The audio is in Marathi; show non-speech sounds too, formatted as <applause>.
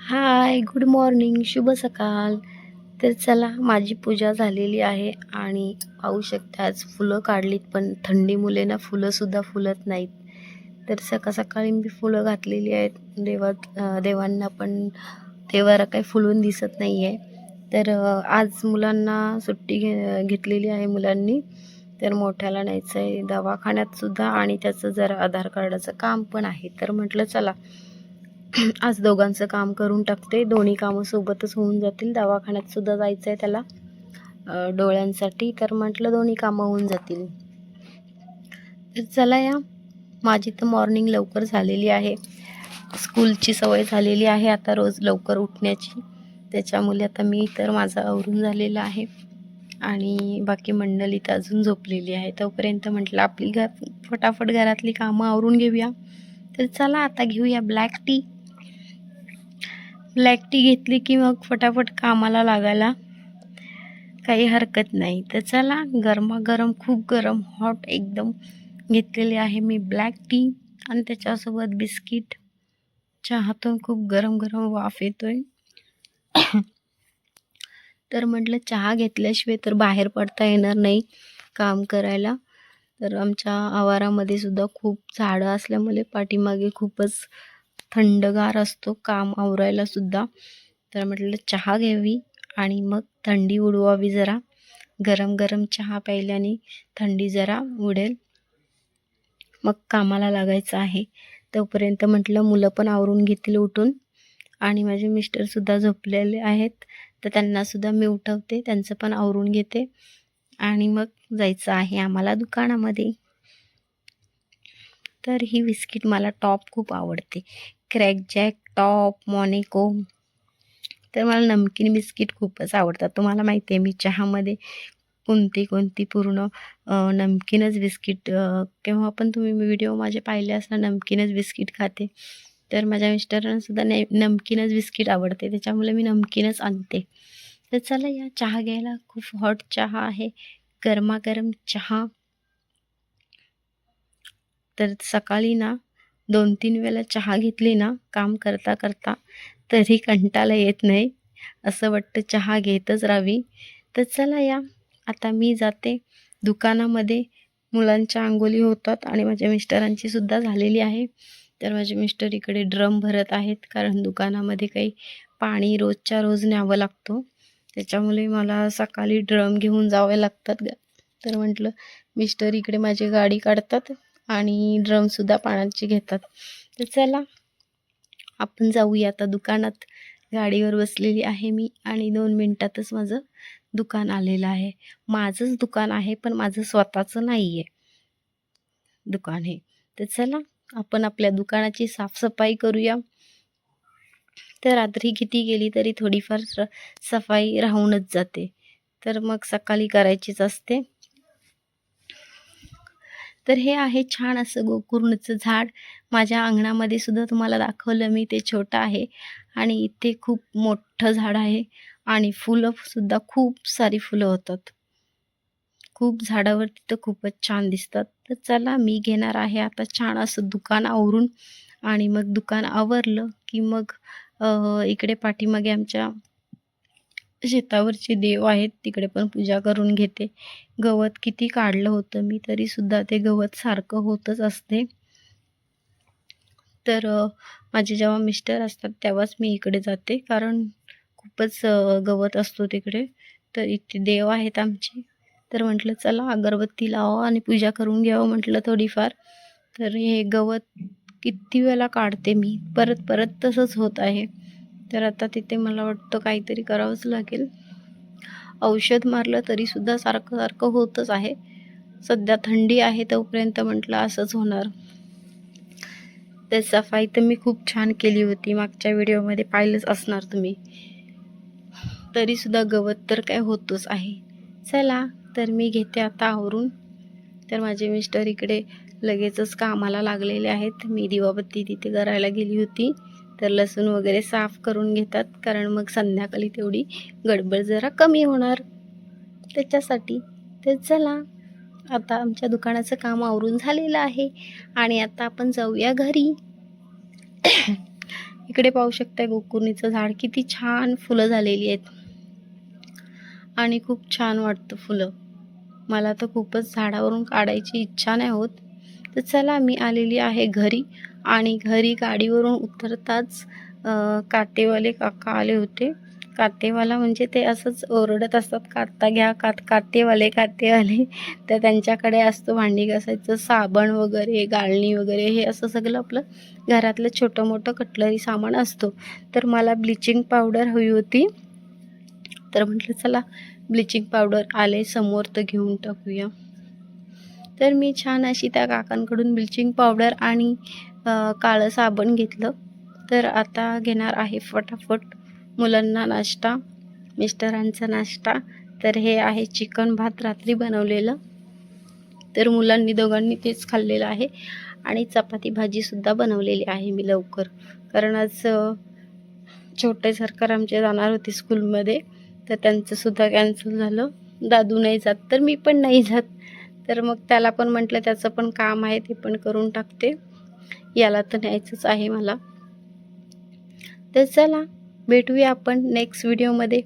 हाय गुड मॉर्निंग शुभ सकाळ तर चला माझी पूजा झालेली आहे आणि पाहू शकता आज फुलं काढलीत पण थंडी मुले ना फुलंसुद्धा फुलत नाहीत. तर सकाळ सकाळी मी फुलं घातलेली आहेत. देवा देवांना पण देवारा काही फुलून दिसत नाही आहे तर आज मुलांना सुट्टी घे घेतलेली आहे मुलांनी. तर मोठ्याला न्यायचं आहे दवाखान्यातसुद्धा आणि त्याचं जरा आधार कार्डाचं काम पण आहे. तर म्हटलं चला <clears throat> आज दोघांचं काम करून टाकते. दोन्ही कामं सोबतच होऊन जातील. दवाखान्यात सुद्धा जायचं आहे त्याला डोळ्यांसाठी. तर म्हटलं दोन्ही कामं होऊन जातील. तर चला या. माझी तर मॉर्निंग लवकर झालेली आहे. स्कूलची सवय झालेली आहे आता रोज लवकर उठण्याची. त्याच्यामुळे आता मी तर माझं आवरून झालेलं आहे. आणि बाकी मंडळी तर अजून झोपलेली आहे तोपर्यंत म्हटलं आपली घर फटाफट घरातली कामं आवरून घेऊया. तर चला आता घेऊया ब्लॅक टी ब्लॅक टी घेतली की मग फटाफट कामाला लागायला काही हरकत नाही. तर चला गरमागरम खूप गरम हॉट एकदम घेतलेली आहे मी ब्लॅक टी आणि त्याच्यासोबत बिस्किट चहातून खूप गरम गरम वाफ येतो आहे तर म्हटलं चहा घेतल्याशिवाय तर बाहेर पडता येणार नाही काम करायला. तर आमच्या आवारामध्ये सुद्धा खूप झाडं असल्यामुळे पाठीमागे खूपच थंडगार असतो काम आवरायला सुद्धा. तर म्हटलं चहा घ्यावी आणि मग थंडी उडवावी जरा. गरम गरम चहा प्यायल्याने थंडी जरा उडेल. मग कामाला लागायचं आहे. तोपर्यंत म्हटलं मुलं पण आवरून घेतील उठून. आणि माझे मिस्टरसुद्धा झोपलेले आहेत. तर त्यांनासुद्धा मी उठवते. त्यांचं पण आवरून घेते. आणि मग जायचं आहे आम्हाला दुकानामध्ये. तर ही बिस्किट मला टॉप खूप आवडते. Krackjack top Monaco. तर मला नमकीन बिस्किट खूपच आवडतात. तुम्हाला माहिती आहे मी चहामध्ये कोणती कोणती पूर्ण नमकीनच बिस्किट केव्हा पण तुम्ही व्हिडिओ माझे पाहिले असणार नमकीनच बिस्किट खाते. तर माझ्या मिस्टरांनासुद्धा ने नमकीनच बिस्किट आवडते. त्याच्यामुळे मी नमकीनच आणते. तर चला या चहा घ्यायला. खूप हॉट चहा आहे. गरमागरम चहा. तर सकाळी ना दोन तीन वेळा चहा घेतली ना काम करता करता तरी कंटाळा येत नाही. असं वाटतं चहा घेतच राहावी. तर चला या. आता मी जाते. दुकानामध्ये मुलांच्या आंघोळी होतात आणि माझ्या मिस्टरांची सुद्धा झालेली आहे. तर माझे मिस्टर इकडे ड्रम भरत आहेत कारण दुकानामध्ये काही पाणी रोजच्या रोज न्यावं लागतो. त्याच्यामुळे मला सकाळी ड्रम घेऊन जावे लागतात. ग तर म्हटलं मिस्टर इकडे माझी गाडी काढतात. आणि ड्रमसुद्धा पाण्याची घेतात. तर चला आपण जाऊया आता दुकानात. गाडीवर बसलेली आहे मी आणि दोन मिनटातच माझं दुकान आलेलं आहे. माझंच दुकान आहे पण माझं स्वतःचं नाही आहे दुकान हे. तर चला आपण आपल्या दुकानाची साफसफाई करूया. तर रात्री किती गेली तरी थोडीफार स- सफाई राहूनच जाते. तर मग सकाळी करायचीच असते. तर हे आहे छान असं गोकुर्णचं झाड. माझ्या अंगणामध्ये सुद्धा तुम्हाला दाखवलं मी ते छोटं आहे आणि इथे खूप मोठं झाड आहे आणि फुलं सुद्धा खूप सारी फुलं होतात. खूप झाडावरती तर खूपच छान दिसतात. तर चला मी घेणार आहे आता छान असं दुकान आवरून आणि मग दुकान आवरलं की मग इकडे पाठीमागे आमच्या शेतावरचे देव आहेत तिकडे पण पूजा करून घेते. गवत किती काढलं होतं मी तरीसुद्धा ते गवत सारखं होतच असते. तर माझे जेव्हा मिस्टर असतात तेव्हाच मी इकडे जाते कारण खूपच गवत असतो तिकडे. तर इथे देव आहेत आमचे. तर म्हटलं चला अगरबत्ती लावा आणि पूजा करून घ्यावं म्हटलं थोडीफार. तर हे गवत किती वेळा काढते मी परत परत तसंच होत आहे. तर आता तिथे मला वाटतं काहीतरी करावंच लागेल. औषध मारलं तरीसुद्धा सारखं सारखं होतच आहे. सध्या थंडी आहे तोपर्यंत म्हटलं असंच होणार. तर सफाई तर मी खूप छान केली होती. मागच्या व्हिडिओमध्ये पाहिलंच असणार तुम्ही. तरीसुद्धा गवत तर काय होतच आहे. चला तर मी घेते आता आवरून. तर माझे मिस्टर इकडे लगेचच कामाला लागलेले आहेत. मी दिवाबत्ती तिथे करायला गेली होती. तर लसूण वगैरे साफ करून घेतात कारण मग संध्याकाळी तेवढी गडबड जरा कमी होणार. त्याच्यासाठी तर चला आता आमच्या दुकानाचं काम आवरून झालेलं आहे आणि आता आपण जाऊया घरी. इकडे पाहू शकता गोकुर्णीचं झाड किती छान फुलं झालेली आहेत. आणि खूप छान वाटतं फुलं. मला तर खूपच झाडावरून काढायची इच्छा नाही होत. तर चला मी आलेली आहे घरी आणि घरी गाडीवरून उतरताच काटेवाले काका आले होते. कातेवाला म्हणजे ते असंच ओरडत असतात काता घ्या कात कातेवाले कातेवाले तर त्यांच्याकडे असतो भांडी घासायचं साबण वगैरे गाळणी वगैरे हे असं सगळं आपलं घरातलं छोटं मोठं कटलरी सामान असतो. तर मला ब्लिचिंग पावडर हवी होती. तर म्हटलं चला ब्लिचिंग पावडर आले समोर तर घेऊन टाकूया. तर मी छान अशी त्या काकांकडून ब्लिचिंग पावडर आणि काळं साबण घेतलं. तर आता घेणार आहे फटाफट मुलांना नाश्ता मिस्टरांचा नाश्ता. तर हे आहे चिकन भात रात्री बनवलेलं. तर मुलांनी दोघांनी तेच खाल्लेलं आहे आणि चपाती भाजीसुद्धा बनवलेली आहे मी लवकर. कारण आज छोटे सरकार आमचे जाणार होते स्कूलमध्ये. तर त्यांचंसुद्धा कॅन्सल झालं. दादू नाही जात तर मी पण नाही जात. तर मग त्याला पण म्हटलं त्याचं पण काम आहे ते पण करून टाकते. याला तर न्यायचंच आहे मला. तर चला भेटूया आपण नेक्स्ट व्हिडिओमध्ये